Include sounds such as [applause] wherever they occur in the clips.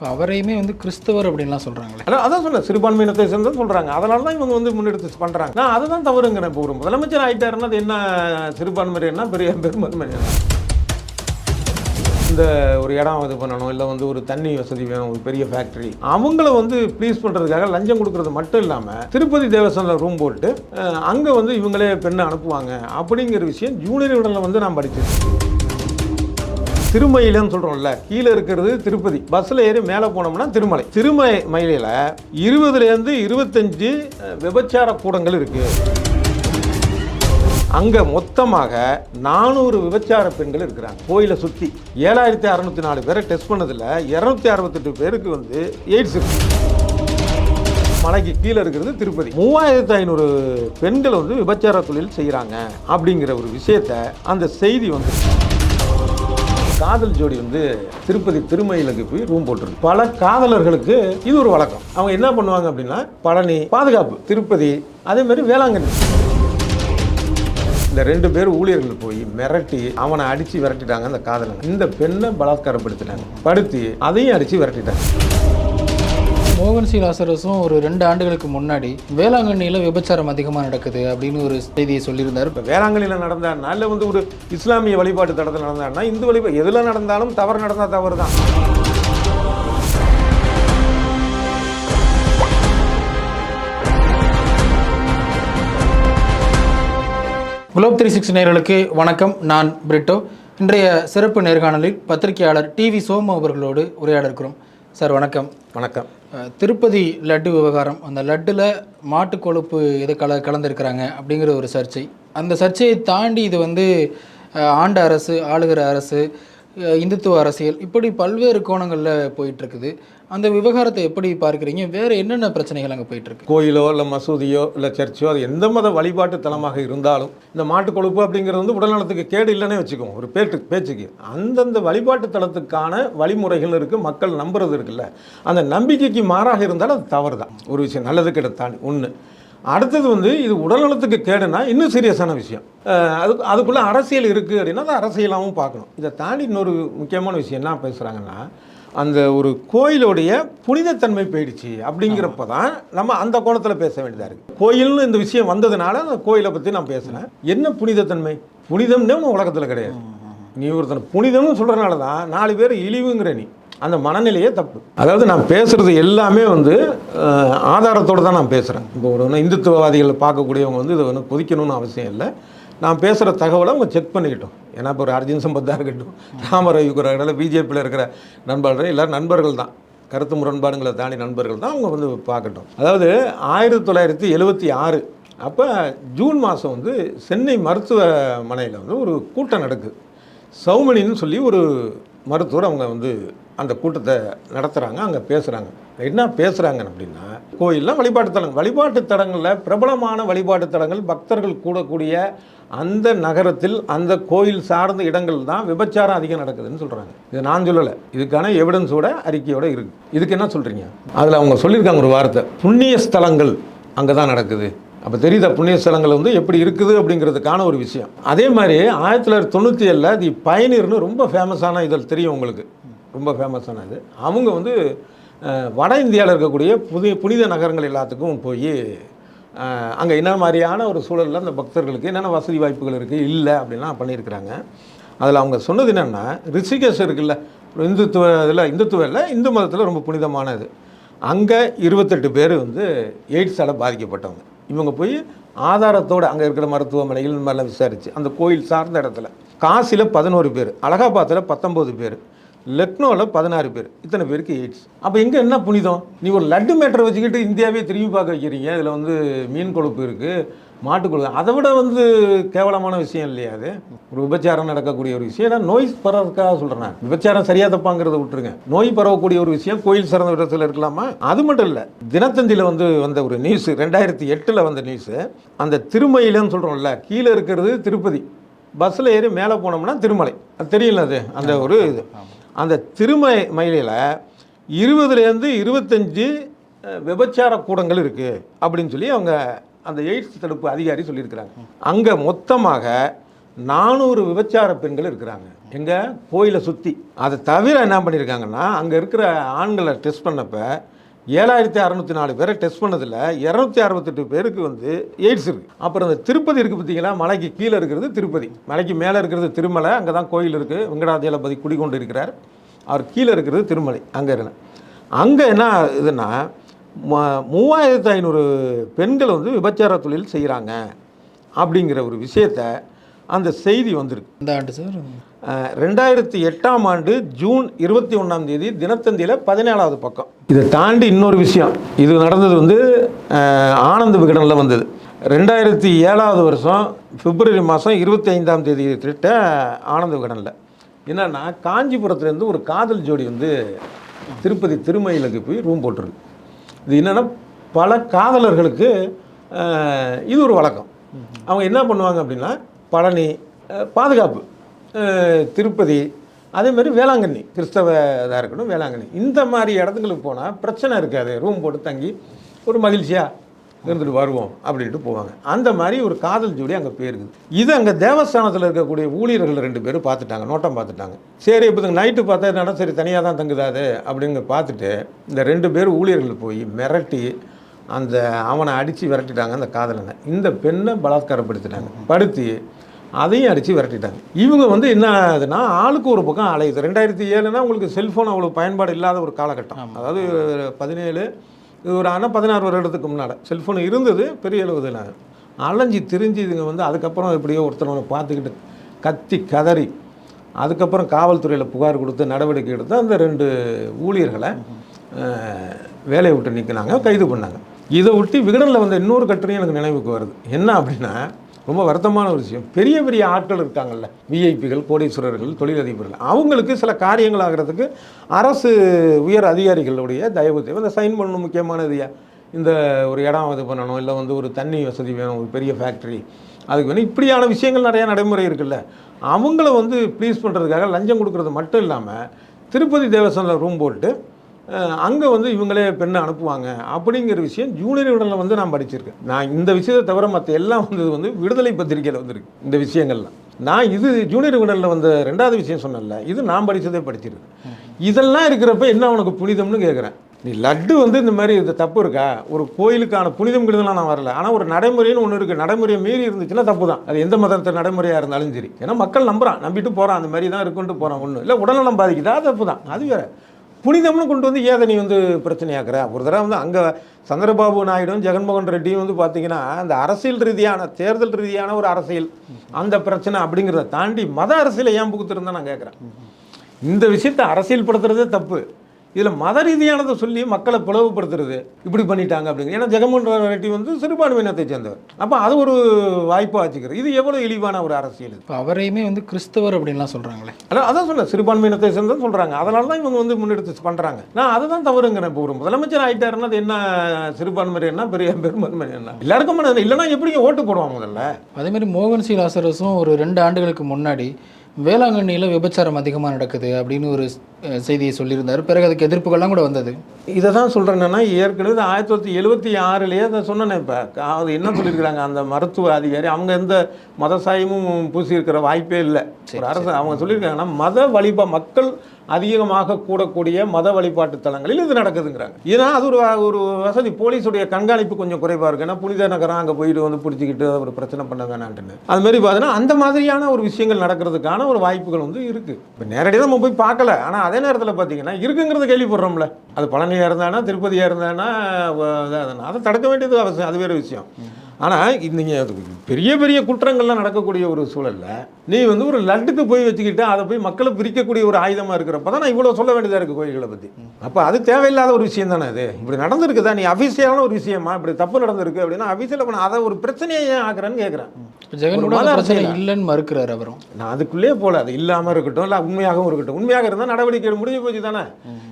இப்போ அவரையுமே வந்து கிறிஸ்தவர் அப்படின்லாம் சொல்கிறாங்களே அதான் அதான் சொல்ல சிறுபான்மையினத்தை சேர்ந்து சொல்கிறாங்க அதனால தான் இவங்க வந்து முன்னெடுத்து பண்ணுறாங்க நான் அதை தான் தவறுங்கிறேன் இப்போ ஒரு முதலமைச்சர் ஆகிட்டாருன்னா அது என்ன சிறுபான்மையினா பெரிய பெரும்பான்மையினர் இந்த ஒரு இடம் இது பண்ணணும் இல்லை வந்து ஒரு தண்ணி வசதி வேணும் ஒரு பெரிய ஃபேக்ட்ரி அவங்கள வந்து ப்ளீஸ் பண்ணுறதுக்காக லஞ்சம் கொடுக்கறது மட்டும் இல்லாமல் திருப்பதி தேவஸ்தானில் ரூம் போட்டு அங்கே வந்து இவங்களே பெண்ணை அனுப்புவாங்க. அப்படிங்கிற விஷயம் ஜூனியர் விடலில் வந்து நான் படித்தேன் திருமயிலன்னு சொல்கிறோம்ல கீழே இருக்கிறது திருப்பதி. பஸ்ஸில் ஏறி மேலே போனோம்னா திருமலை. திருமலை மயிலையில் இருபதுலேருந்து இருபத்தஞ்சு விபச்சார கூடங்கள் இருக்குது அங்கே மொத்தமாக நானூறு விபச்சார பெண்கள் இருக்கிறாங்க. கோயிலை சுற்றி ஏழாயிரத்தி அறநூற்றி நாலு பேரை டெஸ்ட் பண்ணதில் இரநூத்தி அறுபத்தெட்டு பேருக்கு வந்து எய்ட்ஸ் இருக்கு. மலைக்கு கீழே இருக்கிறது திருப்பதி. மூவாயிரத்து ஐநூறு பெண்கள் வந்து விபச்சார தொழில் செய்கிறாங்க அப்படிங்கிற ஒரு விஷயத்த அந்த செய்தி வந்து காதல் ஜோடி வந்து திருப்பதி திருமயிலுக்கு போய் ரூம் போட்டுருக்கு. பல காதலர்களுக்கு இது ஒரு வழக்கம். அவங்க என்ன பண்ணுவாங்க அப்படின்னா பழனி பாதுகாப்பு திருப்பதி அதே மாதிரி வேளாங்கண்ணி. இந்த ரெண்டு பேர் ஊழியர்கள் போய் மிரட்டி அவனை அடித்து விரட்டிட்டாங்க அந்த காதலன். இந்த பெண்ணை பலாத்காரப்படுத்திட்டாங்க. படுத்தி அதையும் அடித்து விரட்டிட்டாங்க. மோகன் சி லாசரஸும் ஒரு ரெண்டு ஆண்டுகளுக்கு முன்னாடி வேளாங்கண்ணியில் விபச்சாரம் அதிகமாக நடக்குது அப்படின்னு ஒரு செய்தியை சொல்லியிருந்தார். இப்போ வேளாங்கண்ணியில் நடந்தாருன்னா இல்லை வந்து ஒரு இஸ்லாமிய வழிபாட்டு தடத்தில் நடந்தாருன்னா இந்து வழிபா எதில் நடந்தாலும் தவறு நடந்தால் தவறு தான் குளோப் த்ரீ சிக்ஸ் நேயர்களுக்கு வணக்கம். நான் பிரிட்டோ. இன்றைய சிறப்பு நேர்காணலில் பத்திரிகையாளர் டிவி சோமு அவர்களோடு உரையாட இருக்கிறோம் சார் வணக்கம். வணக்கம். திருப்பதி லட்டு விவகாரம். அந்த லட்டில் மாட்டு கொழுப்பு இதை கல கலந்துருக்கிறாங்க அப்படிங்கிற ஒரு சர்ச்சை. அந்த சர்ச்சையை தாண்டி இது வந்து ஆண்ட அரசு ஆளுகிற அரசு இந்துத்துவ அரசியல் இப்படி பல்வேறு கோணங்களில் போயிட்டுருக்குது அந்த விவகாரத்தை எப்படி பார்க்குறீங்க? வேறு என்னென்ன பிரச்சனைகள் அங்கே போயிட்டுருக்கு? கோயிலோ இல்லை மசூதியோ இல்லை சர்ச்சோ அது எந்த மத வழிபாட்டு தலமாக இருந்தாலும் இந்த மாட்டு கொழுப்பு அப்படிங்கிறது வந்து உடல்நலத்துக்கு கேடு இல்லைன்னே வச்சுக்கோங்க ஒரு பேட்டு பேச்சுக்கு. அந்தந்த வழிபாட்டு தலத்துக்கான வழிமுறைகள் இருக்குது மக்கள் நம்புறது இருக்குல்ல. அந்த நம்பிக்கைக்கு மாறாக இருந்தாலும் அது தவறு தான் ஒரு விஷயம் நல்லது கெட்ட ஒன்று அடுத்தது வந்து இது உடல்நலத்துக்கு கேடுனா இன்னும் சீரியஸான விஷயம். அது அதுக்குள்ளே அரசியல் இருக்குது அப்படின்னா அதை அரசியலாகவும் பார்க்கணும். இதை தாண்டி இன்னொரு முக்கியமான விஷயம் என்ன பேசுகிறாங்கன்னா அந்த ஒரு கோயிலுடைய புனிதத்தன்மை போயிடுச்சு அப்படிங்கிறப்ப தான் நம்ம அந்த கோணத்தில் பேச வேண்டியதாக இருக்குது கோயில்னு இந்த விஷயம் வந்ததுனால அந்த கோயிலை பற்றி நான் பேசினேன் என்ன புனிதத்தன்மை? புனிதம்னே ஒன்று உலகத்தில் கிடையாது. நீ ஒருத்தன் புனிதம்னு சொல்கிறனால தான் நாலு பேர் இழிவுங்கிற நீ. அந்த மனநிலையே தப்பு. அதாவது நான் பேசுகிறது எல்லாமே வந்து ஆதாரத்தோடு தான் நான் பேசுகிறேன் இப்போ ஒரு ஒன்று இந்துத்துவவாதிகள் பார்க்கக்கூடியவங்க வந்து இதை வந்து கொதிக்கணும்னு அவசியம் இல்லை. நான் பேசுகிற தகவலை அவங்க செக் பண்ணிக்கிட்டோம். ஏன்னா இப்போ ஒரு அர்ஜுன் சம்பத்தாக இருக்கட்டும் ராமரவிக்குறாங்க பிஜேபியில் இருக்கிற நண்பர்கள் எல்லாரும் நண்பர்கள் தான். கருத்து முரண்பாடுங்களை தாண்டி நண்பர்கள் தான் அவங்க வந்து பார்க்கட்டும். அதாவது ஆயிரத்தி தொள்ளாயிரத்தி எழுபத்தி ஆறு அப்போ ஜூன் மாதம் வந்து சென்னை மருத்துவமனையில் வந்து ஒரு கூட்டம் நடக்குது. சௌமணின்னு சொல்லி ஒரு மருத்துவர் அவங்க வந்து அந்த கூட்டத்தை நடத்துகிறாங்க அங்கே பேசுகிறாங்க என்ன பேசுகிறாங்க அப்படின்னா கோயில்லாம் வழிபாட்டு தலங்கள். வழிபாட்டு தலங்களில் பிரபலமான வழிபாட்டு தலங்கள் பக்தர்கள் கூடக்கூடிய அந்த நகரத்தில் அந்த கோயில் சார்ந்த இடங்கள் தான் விபச்சாரம் அதிகம் நடக்குதுன்னு சொல்கிறாங்க இது நான் சொல்லலை. இதுக்கான எவிடன்ஸோட அறிக்கையோட இருக்குது இதுக்கு என்ன சொல்கிறீங்க அதில் அவங்க சொல்லியிருக்காங்க ஒரு வார்த்தை. புண்ணிய ஸ்தலங்கள் அங்கே தான் நடக்குது. அப்போ தெரியுதா புண்ணிய ஸ்தலங்கள் வந்து எப்படி இருக்குது அப்படிங்கிறதுக்கான ஒரு விஷயம். அதே மாதிரி ஆயிரத்தி தொள்ளாயிரத்தி தொண்ணூற்றி ஏழில் தி பயனீர்னு ரொம்ப ஃபேமஸான இதில் தெரியும் உங்களுக்கு. ரொம்ப ஃபேமஸானது அவங்க வந்து வட இந்தியாவில் இருக்கக்கூடிய புதிய புனித நகரங்கள் எல்லாத்துக்கும் போய் அங்கே என்ன மாதிரியான ஒரு சூழலில் அந்த பக்தர்களுக்கு என்னென்ன வசதி வாய்ப்புகள் இருக்குது இல்லை அப்படின்லாம் பண்ணியிருக்கிறாங்க. அதில் அவங்க சொன்னது என்னென்னா ரிஷிகேஷ் இருக்குல்ல இந்துத்துவ இதில் இந்துத்துவ இல்லை இந்து மதத்தில் ரொம்ப புனிதமானது அங்கே இருபத்தெட்டு பேர் வந்து எய்ட்ஸால் பாதிக்கப்பட்டவங்க. இவங்க போய் ஆதாரத்தோடு அங்கே இருக்கிற மருத்துவமனைகள் இந்த மாதிரிலாம் விசாரிச்சு அந்த கோயில் சார்ந்த இடத்துல. காசியில் பதினோரு பேர் அலகாபாத்தில் பத்தொம்போது பேர். லக்னோவில் பதினாறு பேர். இத்தனை பேருக்கு எய்ட்ஸ் அப்போ எங்கே என்ன புனிதம்? நீ ஒரு லட்டு மேட்டரை வச்சுக்கிட்டு இந்தியாவே திரும்பி பார்க்க வைக்கிறீங்க. இதில் வந்து மீன் கொழுப்பு இருக்குது மாட்டுக்கொழுப்பு அதை விட வந்து கேவலமான விஷயம் இல்லையா அது? ஒரு விபச்சாரம் நடக்கக்கூடிய ஒரு விஷயம். ஏன்னா நோய் பரவதுக்காக சொல்கிறேன். விபச்சாரம் சரியா தப்பாங்கிறத விட்டுருங்க. நோய் பரவக்கூடிய ஒரு விஷயம் கோயில் சிறந்த இடத்துல இருக்கலாமா? அது மட்டும் இல்லை தினத்தந்தியில் வந்து வந்த ஒரு நியூஸ் ரெண்டாயிரத்தி எட்டில் வந்த நியூஸு அந்த திருமயிலன்னு சொல்கிறோம்ல கீழே இருக்கிறது திருப்பதி. பஸ்ஸில் ஏறி மேலே போனோம்னா திருமலை. அது தெரியல அது அந்த ஒரு இது. அந்த திருமலை மயிலையில் இருபதுலேருந்து இருபத்தஞ்சு விபச்சார கூடங்கள் இருக்குது அப்படின்னு சொல்லி அவங்க அந்த எய்ட்ஸ் தடுப்பு அதிகாரி சொல்லியிருக்கிறாங்க. அங்கே மொத்தமாக நானூறு விபச்சார பெண்கள் இருக்கிறாங்க. எங்கள் கோயிலை சுற்றி அதை தவிர என்ன பண்ணியிருக்காங்கன்னா அங்கே இருக்கிற ஆண்களை டெஸ்ட் பண்ணப்போ ஏழாயிரத்தி அறநூற்றி நாலு பேரை டெஸ்ட் பண்ணதில் இரநூத்தி அறுபத்தெட்டு பேருக்கு வந்து எய்ட்ஸ் இருக்குது அப்புறம் இந்த திருப்பதி இருக்குது பார்த்தீங்களா? மலைக்கு கீழே இருக்கிறது திருப்பதி. மலைக்கு மேலே இருக்கிறது திருமலை. அங்கே தான் கோயில் இருக்குது வெங்கடாஜலபதி குடிகொண்டு இருக்கிறார். அவர் கீழே இருக்கிறது திருமலை. அங்கே இருந்தேன் அங்கே என்ன இதுன்னா ம- மூவாயிரத்து ஐநூறு பெண்கள் வந்து விபச்சார தொழில் செய்கிறாங்க அப்படிங்கிற ஒரு விஷயத்த அந்த செய்தி வந்திருக்கு. இந்த ஆண்டு சார்? ரெண்டாயிரத்தி எட்டாம் ஆண்டு ஜூன் இருபத்தி ஒன்றாம் தேதி தினத்தந்தியில் பதினேழாவது பக்கம். இதை தாண்டி இன்னொரு விஷயம். இது நடந்தது வந்து ஆனந்த விகடனில் வந்தது. ரெண்டாயிரத்தி ஏழாவது வருஷம் பிப்ரவரி மாதம் இருபத்தி ஐந்தாம் தேதி திட்ட ஆனந்த விகடனில். என்னன்னா காஞ்சிபுரத்துலேருந்து ஒரு காதல் ஜோடி வந்து திருப்பதி திருமயிலுக்கு போய் ரூம் போட்டிருக்கு. இது என்னென்னா பல காதலர்களுக்கு இது ஒரு வழக்கம். அவங்க என்ன பண்ணுவாங்க அப்படின்னா பழனி பாதுகாப்பு திருப்பதி அதே மாதிரி வேளாங்கண்ணி கிறிஸ்தவ இதாக இருக்கட்டும் வேளாங்கண்ணி. இந்த மாதிரி இடத்துங்களுக்கு போனால் பிரச்சனை இருக்காது. ரூம் போட்டு தங்கி ஒரு மகிழ்ச்சியாக இருந்துட்டு வருவோம் அப்படின்ட்டு போவாங்க. அந்த மாதிரி ஒரு காதல் ஜோடி அங்கே போயிருக்குது இது அங்கே தேவஸ்தானத்தில் இருக்கக்கூடிய ஊழியர்கள் ரெண்டு பேரும் பார்த்துட்டாங்க நோட்டம் பார்த்துட்டாங்க. சரி இப்போ நைட்டு பார்த்தா என்னடா சரி தனியாக தான் தங்குதாது அப்படிங்க பார்த்துட்டு இந்த ரெண்டு பேர் ஊழியர்கள் போய் மிரட்டி அந்த அவனை அடித்து விரட்டிட்டாங்க அந்த காதலனை இந்த பெண்ணை பலாத்காரப்படுத்திட்டாங்க. படுத்தி அதையும் அடித்து விரட்டிட்டாங்க. இவங்க வந்து என்ன ஆகுதுன்னா ஆளுக்கு ஒரு பக்கம் அலையுது ரெண்டாயிரத்தி ஏழுனா உங்களுக்கு செல்ஃபோன் அவ்வளோ பயன்பாடு இல்லாத ஒரு காலகட்டம். அதாவது பதினேழு இது ஒரு ஆனால் பதினாறு வருடத்துக்கு முன்னால் செல்ஃபோன் இருந்தது பெரிய அளவு நான் அலைஞ்சி திரிஞ்சு இதுங்க வந்து அதுக்கப்புறம் எப்படியோ ஒருத்தனை பார்த்துக்கிட்டு கத்தி கதறி அதுக்கப்புறம் காவல்துறையில் புகார் கொடுத்து நடவடிக்கை எடுத்து அந்த ரெண்டு ஊழியர்களை வேலையை விட்டு நீக்கினாங்க கைது பண்ணாங்க. இதை விட்டு விகடனில் வந்த இன்னொரு கட்டுரையும் எனக்கு நினைவுக்கு வருது. என்ன அப்படின்னா ரொம்ப வருத்தமான ஒரு விஷயம். பெரிய பெரிய ஆட்கள் இருக்காங்கல்ல. விஐபிகள் கோடீஸ்வரர்கள் தொழிலதிபர்கள். அவங்களுக்கு சில காரியங்கள் ஆகிறதுக்கு அரசு உயர் அதிகாரிகளுடைய தயவு தேவை. இந்த சைன் பண்ணணும் முக்கியமானது இந்த ஒரு இடம் இது பண்ணணும் இல்லை வந்து ஒரு தண்ணி வசதி வேணும் ஒரு பெரிய ஃபேக்ட்ரி அதுக்கு வேணும். இப்படியான விஷயங்கள் நிறையா நடைமுறை இருக்குல்ல. அவங்கள வந்து ப்ளீஸ் பண்ணுறதுக்காக லஞ்சம் கொடுக்கறது மட்டும் இல்லாமல் திருப்பதி தேவஸ்தானில் ரூம் போட்டு அங்கே வந்து இவங்களே பெண்ணை அனுப்புவாங்க. அப்படிங்கிற விஷயம் ஜூனியர் விடலில் வந்து நான் படிச்சிருக்கேன். நான் இந்த விஷயத்தை தவிர மற்ற எல்லாம் வந்தது வந்து விடுதலை பத்திரிக்கையில் வந்திருக்கு இந்த விஷயங்கள்லாம் நான் இது ஜூனியர் விடலில் வந்த ரெண்டாவது விஷயம் சொன்னேன்ல இது நான் படித்ததே படிச்சிருக்கேன். இதெல்லாம் இருக்கிறப்ப என்ன உனக்கு புனிதம்னு கேட்குறேன் நீ லட்டு வந்து இந்த மாதிரி இது தப்பு இருக்கா? ஒரு கோயிலுக்கான புனிதம் கிடுதலாம் நான் வரல. ஆனால் ஒரு நடைமுறைன்னு ஒன்று இருக்குது நடைமுறையை மீறி இருந்துச்சுன்னா தப்பு தான் அது எந்த மதத்தை நடைமுறையாக இருந்தாலும் சரி. ஏன்னா மக்கள் நம்புகிறான் நம்பிட்டு போகிறான் அந்த மாதிரி தான் இருக்குன்ட்டு போகிறான் ஒன்று இல்லை உடல்நலம் பாதிக்குதா. தப்பு தான் அது வேறு. புனிதம்னு கொண்டு வந்து ஏதை நீ வந்து பிரச்சனையாக்குற? ஒரு தடவை வந்து அங்கே சந்திரபாபு நாயுடும் ஜெகன்மோகன் ரெட்டியும் வந்து பார்த்தீங்கன்னா அந்த அரசியல் ரீதியான தேர்தல் ரீதியான ஒரு அரசியல் அந்த பிரச்சனை அப்படிங்கிறத தாண்டி மத அரசியலை ஏன் புகுத்துருந்தா நான் கேட்குறேன் இந்த விஷயத்தை அரசியல் படுத்துறதே தப்பு. இதில் மத ரீதியானதை சொல்லி மக்களை பிளவுபடுத்துறது இப்படி பண்ணிட்டாங்க அப்படிங்க ஏன்னா ஜெகன்மோகன் ரெட்டி வந்து சிறுபான்மையினத்தை சேர்ந்தவர். அப்போ அது ஒரு வாய்ப்பாக வச்சுக்கிறது. இது எவ்வளோ இழிவான ஒரு அரசியல் இப்போ அவரையுமே வந்து கிறிஸ்தவர் அப்படின்லாம் சொல்கிறாங்களே அதான் அதான் சொல்ல சிறுபான்மையினத்தை சேர்ந்தது சொல்கிறாங்க அதனால தான் இவங்க வந்து முன்னெடுத்து பண்ணுறாங்க நான் அதை தான் தவறுங்கிறேன் இப்போ ஒரு முதலமைச்சர் ஆகிட்டாருன்னா அது என்ன சிறுபான்மையர் என்ன பெரிய பெரும்பான்மை என்ன? எல்லாருக்கும் இல்லைன்னா எப்படிங்க ஓட்டு போடுவாங்க முதல்ல? அதே மாதிரி மோகன் சி லாசரஸும் ஒரு ரெண்டு ஆண்டுகளுக்கு முன்னாடி வேளாங்கண்ணியில் விபச்சாரம் அதிகமாக நடக்குது அப்படின்னு ஒரு செய்தியை சொல்லியிருந்தார். பிறகு அதுக்கு எதிர்ப்புகள்லாம் கூட வந்தது. இதை தான் சொல்கிறேன்னா ஏற்கனவே ஆயிரத்தி தொள்ளாயிரத்தி எழுபத்தி ஆறுலேயே அதை சொன்னேனே இப்போ. அது என்ன சொல்லியிருக்கிறாங்க? அந்த மருத்துவ அதிகாரி அவங்க எந்த மத சாயமும் பூசியிருக்கிற வாய்ப்பே இல்லை. ஒரு அரசு அவங்க சொல்லியிருக்காங்கன்னா மத வழிபா மக்கள் அதிகமாக கூடக்கூடிய மத வழிபாட்டு தலங்களில் இது நடக்குதுங்கிறாங்க. ஏன்னா அது ஒரு ஒரு வசதி. போலீஸுடைய கண்காணிப்பு கொஞ்சம் குறைவாக இருக்குது ஏன்னா புனித நகரம் அங்கே போயிட்டு வந்து பிடிச்சிக்கிட்டு ஒரு பிரச்சனை பண்ண வேணான்ட்டுன்னு அது மாதிரி பார்த்தீங்கன்னா அந்த மாதிரியான ஒரு விஷயங்கள் நடக்கிறதுக்கான ஒரு வாய்ப்புகள் வந்து இருக்குது இப்போ நேரடியாக நம்ம போய் பார்க்கல. ஆனால் அதே நேரத்தில் பார்த்தீங்கன்னா இருக்குங்கிறத கேள்விப்படுறோம்ல. அது பழனியாக இருந்தானா திருப்பதியாக இருந்தானா அதை தடுக்க வேண்டியது அவசியம். அது வேறு விஷயம். ஆனால் நீங்கள் பெரிய பெரிய குற்றங்கள்லாம் நடக்கக்கூடிய ஒரு சூழலில் நீ வந்து ஒரு லட்டுக்கு போய் வச்சுக்கிட்டு அதை போய் மக்களை பிரிக்கக்கூடிய ஒரு ஆயுதமாக இருக்கிறப்ப தான் நான் இவ்வளோ சொல்ல வேண்டியதாக இருக்குது கோயில்களை பற்றி அப்போ அது தேவையில்லாத ஒரு விஷயம் தானே அது? இப்படி நடந்திருக்குதா? நீ அபிஷியலான ஒரு விஷயமா? இப்படி தப்பு நடந்திருக்கு அப்படின்னா அபிஷியல் பண்ண அதை ஒரு பிரச்சனையை ஏன் ஆக்குறேன்னு கேட்குறேன் கூட? இல்லைன்னு மறுக்கிறார் அவரும். நான் அதுக்குள்ளே போல அது இல்லாமல் இருக்கட்டும் இல்லை உண்மையாகவும் இருக்கட்டும். உண்மையாக இருந்தால் நடவடிக்கை முடிஞ்சு போச்சு தானே?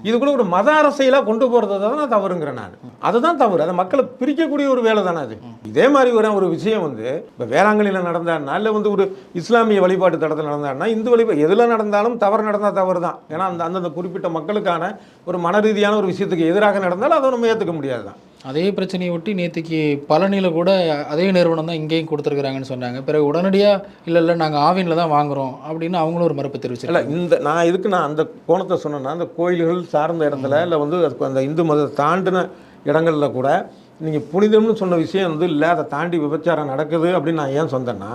இதுக்குள்ள ஒரு மத அரசியலாக கொண்டு போகிறது தான் நான் தவறுங்கிறேன் நான். அதுதான் தவறு. அதை மக்களை பிரிக்கக்கூடிய ஒரு வேலை தானே அது? இதே மாதிரி ஒரு ஒரு விஷயம் வந்து இப்போ வேளாங்கண்ணியில் நடந்தாருன்னா இல்லை வந்து ஒரு இஸ்லாமிய வழிபாட்டு தடத்தில் நடந்தாருன்னா இந்து வழிபாடு எதில் நடந்தாலும் தவறு நடந்தால் தவறு தான் ஏன்னா அந்த அந்தந்த குறிப்பிட்ட மக்களுக்கான ஒரு மன ரீதியான ஒரு விஷயத்துக்கு எதிராக நடந்தாலும் அதை நம்ம ஏற்றுக்க முடியாது தான் அதே பிரச்சனையை ஒட்டி நேற்றுக்கு பழனியில் கூட அதே நிறுவனம் தான் இங்கேயும் கொடுத்துருக்குறாங்கன்னு சொன்னாங்க. பிறகு உடனடியாக இல்லை இல்லை நாங்கள் ஆவினில் தான் வாங்குறோம் அப்படின்னு அவங்களும் ஒரு மறுப்பு இல்லை தெரிவிச்சிருக்காங்க இந்த நான் இதுக்கு நான் அந்த கோணத்தை சொன்னேன்னா அந்த கோயில்கள் சார்ந்த இடத்துல இல்லை வந்து அந்த இந்து மதத்தை தாண்டின இடங்களில் கூட நீங்கள் புனிதம்னு சொன்ன விஷயம் வந்து இல்லை அதை தாண்டி விபச்சாரம் நடக்குது அப்படின்னு நான் ஏன் சொன்னேன்னா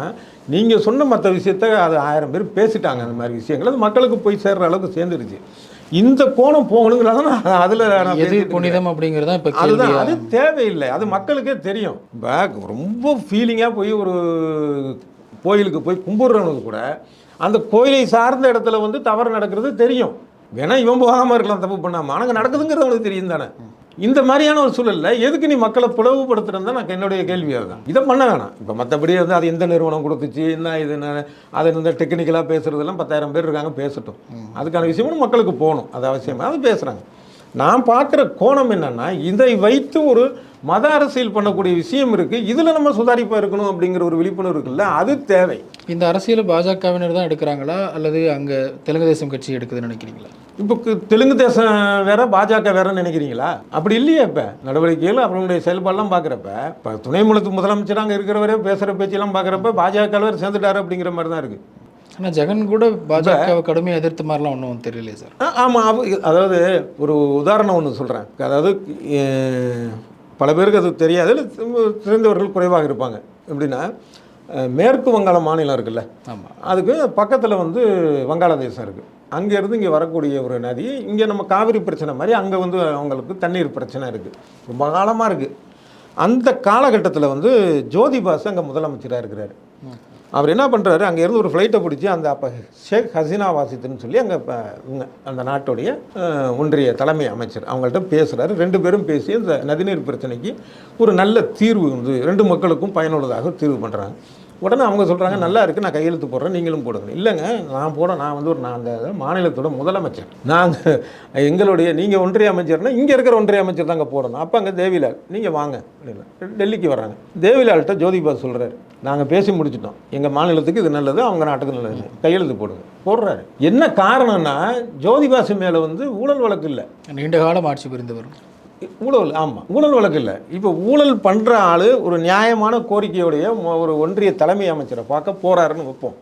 நீங்கள் சொன்ன மற்ற விஷயத்த அது ஆயிரம் பேர் பேசிட்டாங்க அந்த மாதிரி விஷயங்கள். அது மக்களுக்கு போய் சேர்ற அளவுக்கு சேர்ந்துருச்சு. இந்த கோணம் போகணுங்கிறத அதில் எது. புனிதம் அப்படிங்கிறதா இப்போ அதுதான். அது தேவையில்லை. அது மக்களுக்கே தெரியும். இப்போ ரொம்ப ஃபீலிங்காக போய் ஒரு கோயிலுக்கு போய் கும்பிட்றவனுக்கு கூட அந்த கோயிலை சார்ந்த இடத்துல வந்து தவறு நடக்கிறது தெரியும். வேணா இவன் போகாமல் இருக்கலாம் தப்பு பண்ணாமல் ஆனால் நடக்குதுங்கிறது அவனுக்கு தெரியும் தானே. இந்த மாதிரியான ஒரு சூழல்ல எதுக்கு நீ மக்களை பிளவுபடுத்துறது தான் நான் என்னுடைய கேள்வியாக அதுதான் இதை பண்ண வேணாம். இப்போ மற்றபடி வந்து அது எந்த நிறுவனம் கொடுத்துச்சு என்ன இது என்ன- அது இந்த டெக்னிக்கலாக பேசுகிறதெல்லாம் பத்தாயிரம் பேர் இருக்காங்க பேசட்டும். அதுக்கான விஷயமும் மக்களுக்கு போகணும். அது அவசியமாக அது பேசுகிறாங்க நான் பார்க்குற கோணம் என்னென்னா இதை வைத்து ஒரு மத அரசியல் பண்ணக்கூடிய விஷயம் இருக்கு. இதில் நம்ம சுதாரிப்பாக இருக்கணும் அப்படிங்கிற ஒரு விழிப்புணர்வு இருக்குல்ல அது தேவை. இந்த அரசியல் பாஜகவினர் தான் எடுக்கிறாங்களா? அல்லது அங்கே தெலுங்கு தேசம் கட்சி எடுக்குதுன்னு நினைக்கிறீங்களா? இப்போ தெலுங்கு தேசம் வேற பாஜக வேற நினைக்கிறீங்களா? அப்படி இல்லையே இப்போ. நடவடிக்கைகள் அவங்களுடைய செயல்பாடெல்லாம் பார்க்குறப்ப இப்போ துணை முழுத்து முதலமைச்சர் அங்கே இருக்கிறவரே பேசுகிற பேச்செல்லாம் பார்க்குறப்ப பாஜக வேறு சேர்ந்துட்டாரு அப்படிங்கிற மாதிரி தான் இருக்குது ஆனால் ஜெகன் கூட பாஜகவை கடுமையாக எதிர்த்த மாதிரிலாம் ஒன்றும் தெரியலையே சார். ஆமாம் அதாவது ஒரு உதாரணம் ஒன்று சொல்கிறேன் அதாவது பல பேருக்கு அது தெரியாது தெரிந்தவர்கள் குறைவாக இருப்பாங்க. எப்படின்னா மேற்கு வங்காள மாநிலம் இருக்குல்ல? ஆமாம் அதுக்கு பக்கத்தில் வந்து வங்காளதேசம் இருக்குது அங்கேருந்து இங்கே வரக்கூடிய ஒரு நதி இங்கே நம்ம காவிரி பிரச்சனை மாதிரி அங்கே வந்து அவங்களுக்கு தண்ணீர் பிரச்சனை இருக்குது ரொம்ப காலமாக இருக்குது அந்த காலகட்டத்தில் வந்து ஜோதி பாசு அங்கே முதலமைச்சராக இருக்கிறாரு. அவர் என்ன பண்ணுறாரு அங்கேருந்து ஒரு ஃப்ளைட்டை பிடிச்சி அந்த அப்போ ஷேக் ஹசீனா வாசித்துன்னு சொல்லி அங்கே இவங்க அந்த நாட்டுடைய ஒன்றிய தலைமை அமைச்சர் அவங்கள்ட்ட பேசுகிறாரு ரெண்டு பேரும் பேசி இந்த நதிநீர் பிரச்சனைக்கு ஒரு நல்ல தீர்வு வந்து ரெண்டு மக்களுக்கும் பயனுள்ளதாக தீர்வு பண்ணுறாங்க உடனே அவங்க சொல்கிறாங்க நல்லா இருக்குது நான் கையெழுத்து போடுறேன் நீங்களும் போடுங்க. இல்லைங்க நான் போட நான் வந்து ஒரு நான் அந்த மாநிலத்தோட முதலமைச்சர். நாங்கள் எங்களுடைய நீங்கள் ஒன்றிய அமைச்சர்னா இங்கே இருக்கிற ஒன்றிய அமைச்சர் தாங்க போடணும். அப்போ அங்கே தேவிலால் நீங்கள் வாங்க. அப்படின்னா டெல்லிக்கு வராங்க தேவிலால்கிட்ட ஜோதிபாஸ் சொல்கிறாரு நாங்கள் பேசி முடிச்சிட்டோம். எங்கள் மாநிலத்துக்கு இது நல்லது அவங்க நாட்டுக்கு நல்லது. கையெழுத்து போடுங்க. போடுறாரு. என்ன காரணம்னா ஜோதிபாசு மேலே வந்து ஊழல் வழக்கு இல்லை. நீண்ட காலம் ஆட்சி புரிந்தவர் ஊழல் ஆமாம் ஊழல் வழக்கு இல்லை. இப்போ ஊழல் பண்ணுற ஆள் ஒரு நியாயமான கோரிக்கையுடைய ஒரு ஒன்றிய தலைமை அமைச்சரை பார்க்க போறாருன்னு வைப்போம்.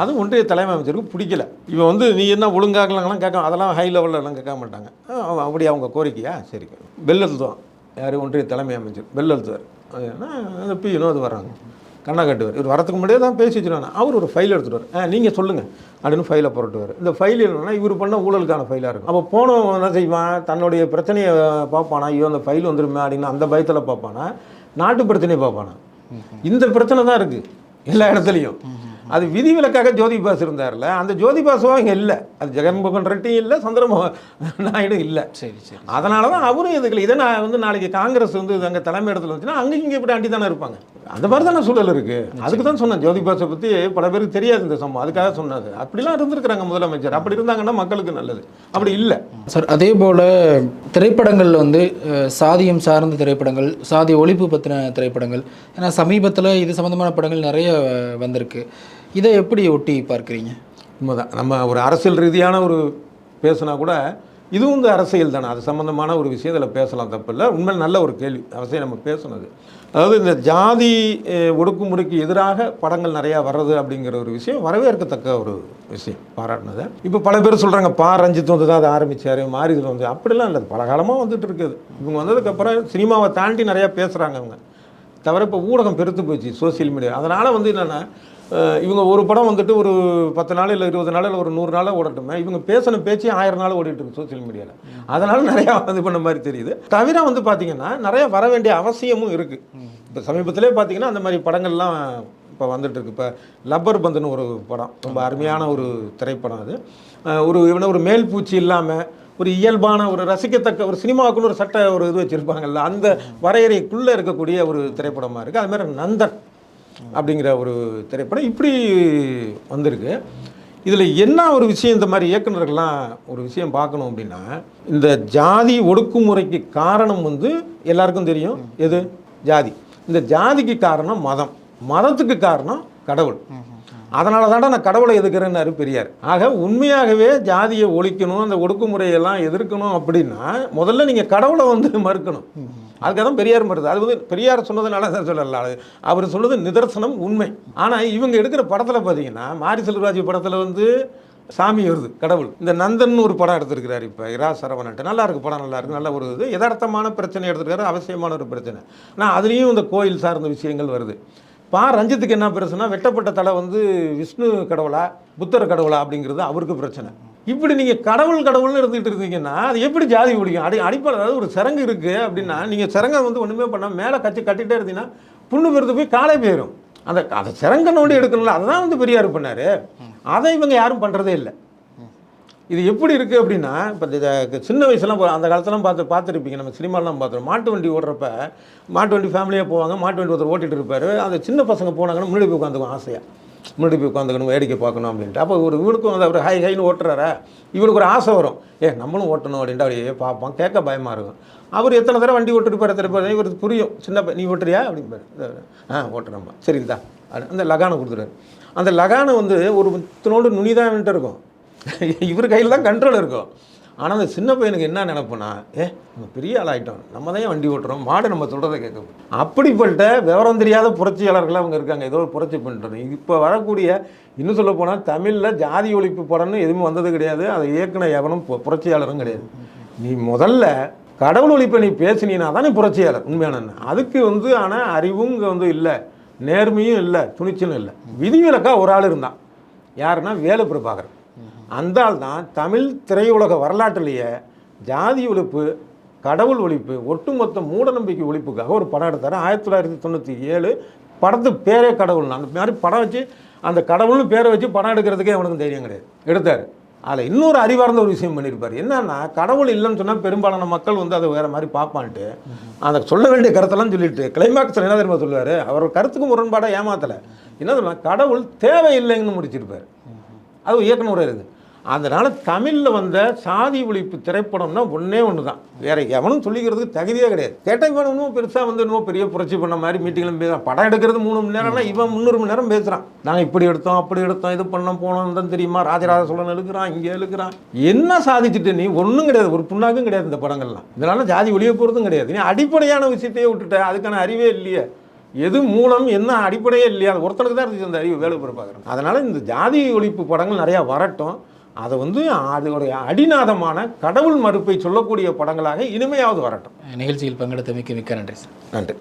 அது ஒன்றிய தலைமை அமைச்சருக்கு பிடிக்கல. இவன் வந்து நீ என்ன ஒழுங்காக்கலாங்கலாம் கேட்க அதெல்லாம் ஹை லெவல்லலாம் கேட்க மாட்டாங்க. அப்படி அவங்க கோரிக்கையா? சரி. பெல் யார்? ஒன்றிய தலைமை அமைச்சர். பெல் அது என்ன? அந்த பியூனோ அது வர்றாங்க. கண்ணா கட்டுவார். இவர் வரதுக்கு முன்னாடியே தான் பேசி வச்சுருவாங்க. அவர் ஒரு ஃபைல் எடுத்துட்டு ஆ நீங்கள் சொல்லுங்கள் அப்படின்னு ஃபைலை புரட்டுவார் இந்த ஃபைல் என்னன்னா இவர் பண்ண ஊழலுக்கான ஃபைலாக இருக்கும். அப்போ போனவன் என்ன செய்வான்? தன்னுடைய பிரச்சனையை பார்ப்பானா? ஐயோ அந்த ஃபைல் வந்துருமே அப்படின்னு அந்த பயத்தில் பார்ப்பானா? நாட்டு பிரச்சனையை பார்ப்பானா? இந்த பிரச்சனை தான் இருக்குது எல்லா இடத்துலையும். அது விதிவிலக்காக ஜோதி பாஸ் இருந்தார்ல அந்த ஜோதி பாசுவும் இங்கே இல்லை. அது ஜெகன்மோகன் ரெட்டியும் இல்லை சந்திரமோகன் நாயுடு இல்லை. சரி சரி. அதனால தான் அவரும் எதுக்கல இதை நான் வந்து நாளைக்கு காங்கிரஸ் வந்து அங்கே தலைமை இடத்துல வந்துச்சுன்னா அங்கே இங்கே இப்படி அண்டி தானே இருப்பாங்க. அந்த மாதிரி தானே சூழல் இருக்கு. அதுக்கு தான் சொன்னேன் ஜோதி பாஸை பற்றி பல பேருக்கு தெரியாது இந்த சம்பவம். அதுக்காக சொன்னது அப்படிலாம் இருந்திருக்கிறாங்க முதலமைச்சர். அப்படி இருந்தாங்கன்னா மக்களுக்கு நல்லது. அப்படி இல்லை. சார் அதே போல் திரைப்படங்களில் வந்து சாதியம் சார்ந்த திரைப்படங்கள் சாதி ஒழிப்பு பற்றின திரைப்படங்கள். ஏன்னா சமீபத்தில் இது சம்மந்தமான படங்கள் நிறைய வந்திருக்கு. இதை எப்படி ஒட்டி பார்க்குறீங்க? உண்மைதான். நம்ம ஒரு அரசியல் ரீதியான ஒரு பேசுனா கூட இதுவும் இந்த அரசியல் தானே? அது சம்மந்தமான ஒரு விஷயம் இதில் பேசலாம் தப்பில்லை. உண்மையில் நல்ல ஒரு கேள்வி. அரசியல் நம்ம பேசுனது. அதாவது இந்த ஜாதி ஒடுக்குமுறைக்கு எதிராக படங்கள் நிறையா வர்றது அப்படிங்கிற ஒரு விஷயம் வரவேற்கத்தக்க ஒரு விஷயம். பாராட்டினது. இப்போ பல பேர் சொல்கிறாங்க பா ரஞ்சித் வந்து தான் அதை ஆரம்பித்தார் மாரிதில் வந்து. அப்படிலாம் இல்லை. பல காலமாக வந்துட்டு இருக்குது. இவங்க வந்ததுக்கப்புறம் சினிமாவை தாண்டி நிறையா பேசுகிறாங்க அவங்க தவிர இப்போ ஊடகம் பெருத்து போச்சு சோஷியல் மீடியா. அதனால் வந்து என்னென்னா இவங்க ஒரு படம் வந்துட்டு ஒரு பத்து நாள் இல்லை இருபது நாள் இல்லை ஒரு நூறு நாள் ஓடட்டுமே இவங்க பேசின பேச்சே ஆயிரம் நாள் ஓடிட்டு இருக்கு சோஷியல் மீடியாவில் அதனால் நிறையா இது பண்ண மாதிரி தெரியுது. தவிர வந்து பார்த்தீங்கன்னா நிறைய வர வேண்டிய அவசியமும் இருக்குது இப்போ சமீபத்திலே பார்த்தீங்கன்னா அந்த மாதிரி படங்கள்லாம் இப்போ வந்துட்டு இருக்கு. இப்போ லப்பர் பந்துன்னு ஒரு படம் ரொம்ப அருமையான ஒரு திரைப்படம் அது. ஒரு இவனை ஒரு மேல் பூச்சி இல்லாமல் ஒரு இயல்பான ஒரு ரசிக்கத்தக்க ஒரு சினிமாவுக்குன்னு ஒரு சட்ட ஒரு இது வச்சுருப்பாங்கல்ல அந்த வரையறைக்குள்ளே இருக்கக்கூடிய ஒரு திரைப்படமாக இருக்குது அதுமாதிரி நந்தன் அப்படிங்கிற ஒரு திரைப்படம் இப்படி வந்திருக்கு. இதில் என்ன ஒரு விஷயம் இந்த மாதிரி இயக்குநர்கள்லாம் ஒரு விஷயம் பார்க்கணும் அப்படின்னா இந்த ஜாதி ஒடுக்குமுறைக்கு காரணம் வந்து எல்லாருக்கும் தெரியும். எது? ஜாதி. இந்த ஜாதிக்கு காரணம் மதம். மதத்துக்கு காரணம் கடவுள். அதனால தாண்டா நான் கடவுளை எதுக்குறேன்னாரு பெரியார். ஆக உண்மையாகவே ஜாதியை ஒழிக்கணும் அந்த ஒடுக்குமுறையெல்லாம் எதிர்க்கணும் அப்படின்னா முதல்ல நீங்கள் கடவுளை வந்து மறுக்கணும். அதுக்காக தான் பெரியார் வருது அது வந்து பெரியார் சொன்னதுனால தான் சொல்லல. அது அவர் சொன்னது நிதர்சனம் உண்மை. ஆனால் இவங்க எடுக்கிற படத்தில் பார்த்தீங்கன்னா மாரி செல்வராஜ் படத்தில் வந்து சாமி வருது கடவுள். இந்த நந்தன் ஒரு படம் எடுத்திருக்கிறார் இப்போ இரா சரவணன்ட்டு. நல்லா இருக்கு படம் நல்லா இருக்குது நல்ல ஒரு இது. யதார்த்தமான பிரச்சனை எடுத்திருக்காரு அவசியமான ஒரு பிரச்சனை. ஆனால் அதுலேயும் இந்த கோயில் சார்ந்த விஷயங்கள் வருது. பா ரஞ்சித்துக்கு என்ன பிரச்சனை வெட்டப்பட்ட தலை வந்து விஷ்ணு கடவுளா புத்தர் கடவுளா அப்படிங்கிறது அவருக்கு பிரச்சனை. இப்படி நீங்கள் கடவுள் கடவுள்னு இருந்துகிட்டு இருந்தீங்கன்னா அது எப்படி ஜாதி பிடிக்கும்? அடி அடிப்படை அதாவது ஒரு சரங்கு இருக்குது அப்படின்னா நீங்கள் சரங்கை வந்து ஒன்றுமே பண்ணால் மேலே கட்டி கட்டிகிட்டே இருந்தீங்கன்னா புண்ணு பெருத்து போய் காலை போயிடும் அந்த அந்த சரங்கை நோண்டி எடுக்கணும்ல அதுதான் வந்து பெரியார் பண்ணார். அதை இவங்க யாரும் பண்ணுறதே இல்லை. இது எப்படி இருக்குது அப்படின்னா இப்போ இந்த சின்ன வயசுலாம் அந்த காலத்துலாம் பார்த்து பார்த்துருப்பீங்க. நம்ம சினிமாலாம் பார்த்துருவோம் மாட்டு வண்டி ஓடுறப்ப மாட்டு வண்டி ஃபேமிலியாக போவாங்க மாட்டு வண்டி ஒருத்தர் ஓட்டிகிட்டு இருப்பார். அந்த சின்ன பசங்க போனாங்கன்னா முன்னாடி போய் உட்காந்துக்கும் ஆசையாக முன்னாடி போய் உட்காந்துக்கணும் வேடிக்கை பார்க்கணும் அப்படின்ட்டு. அப்போ ஒரு இவனுக்கும் அந்த அவர் ஹை ஹைன்னு ஓட்டுறாரா? இவனுக்கு ஒரு ஆசை வரும். ஏ நம்மளும் ஓட்டணும் அப்படின்ட்டு அப்படியே பார்ப்பான் கேட்க பயமாக இருக்கும். அவர் எத்தனை தடவை வண்டி ஓட்டுட்டு எத்தனை பேர் இவருக்கு புரியும். சின்ன நீ ஓட்டுறியா? அப்படிம்பாரு ஆ ஓட்டுறம்மா. சரிங்கதா அந்த லகானை கொடுத்துருவாரு. அந்த லகானை வந்து ஒரு இத்தனோடு நுனிதான் இருக்கும். [laughs] இவர் கையில் தான் கண்ட்ரோல் இருக்கும். ஆனால் அந்த சின்ன பையனுக்கு என்ன நினப்புனா ஏ நம்ம பெரிய ஆளாகிட்டோம் நம்ம தான் வண்டி ஓட்டுறோம்? மாடு நம்ம சொல்கிறத கேட்கும். அப்படிப்பட்ட விவரம் தெரியாத புரட்சியாளர்கள் அவங்க இருக்காங்க. ஏதோ ஒரு புரட்சி பண்ணுறோம் இப்போ வரக்கூடிய இன்னும் சொல்ல போனால் தமிழில் ஜாதி ஒழிப்பு படம்னு எதுவுமே வந்தது கிடையாது. அதை இயக்குன எவனும் பு- புரட்சியாளரும் கிடையாது. நீ முதல்ல கடவுள் ஒழிப்பை நீ பேசினீனா தான் நீ புரட்சியாளர். உண்மையான அதுக்கு வந்து ஆனால் அறிவும் இங்கே வந்து இல்லை. நேர்மையும் இல்லை. துணிச்சலும் இல்லை. விதிவிலக்காக ஒரு ஆள் இருந்தான். யாருன்னா வேலு பிரபாகரன் அந்தால்தான் தான் தமிழ் திரையுலக வரலாற்றிலேயே ஜாதி ஒழிப்பு கடவுள் ஒழிப்பு ஒட்டுமொத்த மூடநம்பிக்கை ஒழிப்புக்காக ஒரு படம் எடுத்தார். ஆயிரத்தி தொள்ளாயிரத்தி தொண்ணூற்றி ஏழு படத்து பேரே கடவுள் அந்த மாதிரி படம் வச்சு அந்த கடவுள்னு பேரை வச்சு படம் எடுக்கிறதுக்கே அவனுக்கு தைரியம் கிடையாது. எடுத்தார். அதில் இன்னொரு அறிவார்ந்த ஒரு விஷயம் பண்ணியிருப்பார். என்னன்னா கடவுள் இல்லைன்னு சொன்னால் பெரும்பாலான மக்கள் வந்து அதை வேறு மாதிரி பார்ப்பான்ட்டு. அந்த சொல்ல வேண்டிய கருத்தெல்லாம் சொல்லிட்டு கிளைமாக்ஸில் என்ன தெரியுமா சொல்லுவார்? அவர் கருத்துக்கு முரண்பாடாக ஏமாத்தலை. என்ன சொல்லுவாங்க கடவுள் தேவையில்லைங்கன்னு முடிச்சிருப்பார். அது இயக்குனர் இருக்குது அதனால் தமிழில் வந்த சாதி ஒழிப்பு திரைப்படம்னா ஒன்றே ஒன்று தான் வேற எவனும் சொல்லிக்கிறதுக்கு தகுதியே கிடையாது. இவன் இன்னும் பெருசாக வந்து இன்னும் பெரிய புரட்சி பண்ண மாதிரி மீட்டிங்லாம் பேசுகிறான் படம் எடுக்கிறது மூணு மணி நேரம்னா இவன் முந்நூறு மணி நேரம் பேசுகிறான் நாங்கள் இப்படி எடுத்தோம் அப்படி எடுத்தோம் இது பண்ணோம் போனோம் தான் தெரியுமா? ராஜராஜ சோழன் எழுக்கிறான் இங்கே எழுக்கிறான் என்ன சாதிச்சுட்டு நீ? ஒன்றும் கிடையாது. ஒரு புண்ணாக்கும் கிடையாது இந்த படங்கள்லாம். இதனால ஜாதி ஒழிய போகிறதும் கிடையாது. நீ அடிப்படையான விஷயத்தையே விட்டுட்ட. அதுக்கான அறிவே இல்லையே. எது மூலம் என்ன அடிப்படையே இல்லையா. அது ஒருத்தனுக்கு தான் இருந்துச்சு அந்த அறிவு வேலை பார்க்குறேன் அதனால் இந்த ஜாதி ஒழிப்பு படங்கள் நிறையா வரட்டும். அதை வந்து அதோடைய அடிநாதமான கடவுள் மறுப்பை சொல்லக்கூடிய படங்களாக இனிமையாவது வரட்டும். நிகழ்ச்சியில் பங்கெடுத்தமைக்கு மிக்க நன்றி சார். நன்றி.